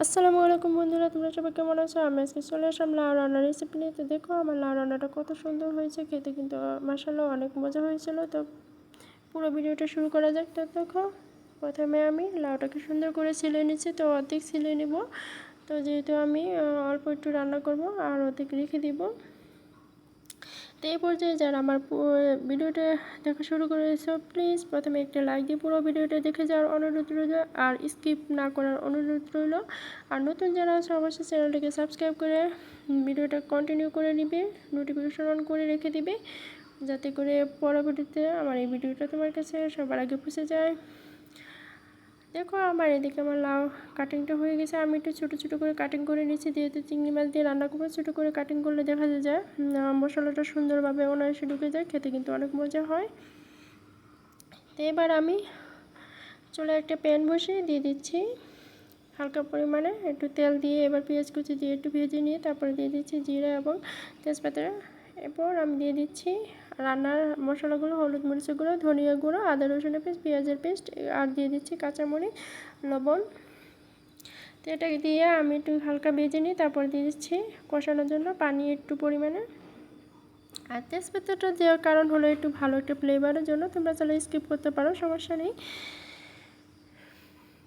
আসসালামু আলাইকুম বন্ধুরা, তোমরা সবাই কেমন আছো? আমি আজকে চলে আসলাম লাউ রান্নার রেসিপি নিয়ে। তো দেখো, আমার লাউ রান্নাটা কত সুন্দর হয়েছে, খেতে কিন্তু মাসাল্লাহ অনেক মজা হয়েছিল। তো পুরো ভিডিওটা শুরু করা যাক। তো দেখো, প্রথমে আমি লাউটাকে সুন্দর করে ছিলে নিচ্ছি, তো অর্ধেক ছিলে নিব। তো যেহেতু আমি অল্প একটু রান্না করব, আর অর্ধেক রেখে দিব। তো এই পর্যায়ে যারা আমার ভিডিওটা দেখা শুরু করেছ প্লিজ প্রথমে একটা লাইক দিয়ে পুরো ভিডিওটা দেখে যাওয়ার অনুরোধ রইল আর স্কিপ না করার অনুরোধ রইল। আর নতুন যারা আছে, অবশ্যই চ্যানেলটিকে সাবস্ক্রাইব করে ভিডিওটা কন্টিনিউ করে নিবে নোটিফিকেশন অন করে রেখে দিবে, যাতে করে পরবর্তীতে আমার এই ভিডিওটা তোমার কাছে সবার আগে পৌঁছে যায়। দেখো আমার এদিকে আমার লাউ কাটিংটা হয়ে গেছে, আমি একটু ছোটো ছোটো করে কাটিং করে নিচ্ছি যেহেতু চিংড়ি মাছ দিয়ে রান্না করব, ছোটো করে কাটিং করলে দেখা যায় মশলাটা সুন্দরভাবে অনায়াসে ঢুকে যায়, খেতে কিন্তু অনেক মজা হয়। তো এবার আমি চলে একটা প্যান বসিয়ে দিয়ে দিচ্ছি, হালকা পরিমাণে একটু তেল দিয়ে এবার পেঁয়াজ কুচি দিয়ে একটু ভেজে নিয়ে তারপরে দিয়ে দিচ্ছি জিরা এবং তেজপাতা। এরপর আমি দিয়ে দিচ্ছি রান্নার মশলাগুলো, হলুদ মরিচের গুঁড়ো, ধনিয়া গুঁড়ো, আদা রসুনের পেস্ট, পেঁয়াজের পেস্ট, আর দিয়ে দিচ্ছি কাঁচামরিচ, লবণ। তো এটাকে দিয়ে আমি একটু হালকা ভেজে নিই তারপর দিয়ে দিচ্ছি কষানোর জন্য পানি একটু পরিমাণে। আর তেজপাতাটা দেওয়ার কারণ হলো একটু ভালো একটা ফ্লেভারের জন্য, তোমরা চাইলে স্কিপ করতে পারো, সমস্যা নেই।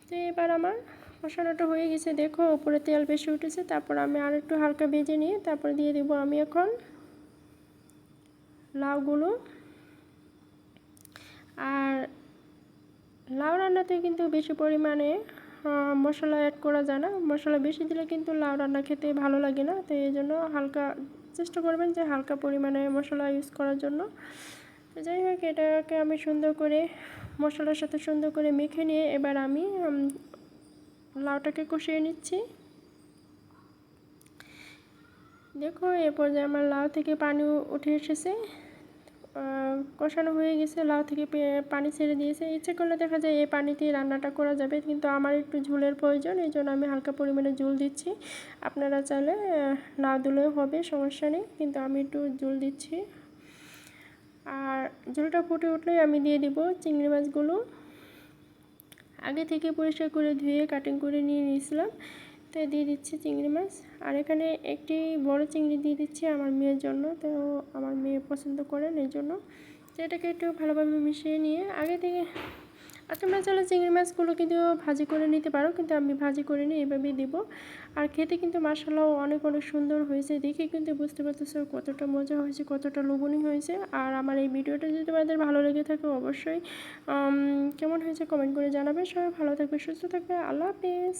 তো এবার আমার কষানোটা হয়ে গেছে, দেখো উপরে তেল বেশি উঠেছে, তারপর আমি আর একটু হালকা ভেজে নিয়ে তারপর দিয়ে দেবো আমি এখন লাউগুলো। আর লাউ রান্নাতে কিন্তু বেশি পরিমাণে মশলা অ্যাড করা যায় না। মশলা বেশি দিলে কিন্তু লাউ রান্না খেতে ভালো লাগে না। তো এই জন্য হালকা, চেষ্টা করবেন যে হালকা পরিমাণে মশলা ইউজ করার জন্য। তো যাই হোক, এটাকে আমি সুন্দর করে, মশলার সাথে সুন্দর করে মেখে নিয়ে এবার আমি লাউটাকে কষিয়ে নিচ্ছি। দেখো এরপর যে আমার লাউ থেকে পানি উঠে এসেছে। কষানো হয়ে গেছে, লাউ থেকে পানি ছেড়ে দিয়েছে। ইচ্ছে করলে দেখা যায় এই পানিতেই রান্নাটা করা যাবে, কিন্তু আমার একটু ঝোলের প্রয়োজন, এই জন্য আমি হালকা পরিমাণে ঝোল দিচ্ছি। আপনারা চাইলে না দিলেও হবে, সমস্যা নেই, কিন্তু আমি একটু ঝোল দিচ্ছি। আর ঝোলটা ফুটে উঠলেই আমি দিয়ে দিব চিংড়ি মাছগুলো। আগে থেকে পরিষ্কার করে ধুয়ে কাটিং করে নিয়ে নিয়েছিলাম। তো দিয়ে দিচ্ছি চিংড়ি মাছ। আর এখানে একটি বড় চিংড়ি দিয়ে দিচ্ছি আমার মেয়ের জন্য, তো আমার মেয়ে পছন্দ করেন এই জন্য। তো এটাকে একটু ভালোভাবে মিশিয়ে নিয়ে আগে থেকে আর তোমরা চাইলে চিংড়ি মাছগুলো কিন্তু ভাজি করে নিতে পারো, কিন্তু আমি ভাজি করে নিয়ে এভাবেই দেবো। আর খেতে কিন্তু মশলাও অনেক অনেক সুন্দর হয়েছে, দেখে কিন্তু বুঝতে পারতেছো কতটা মজা হয়েছে, কতটা লোভনীয় হয়েছে। আর আমার এই ভিডিওটা যদি তোমাদের ভালো লেগে থাকে অবশ্যই কেমন হয়েছে কমেন্ট করে জানাবে। সবাই ভালো থাকবে, সুস্থ থাকবে, আল্লাহ হাফিজ।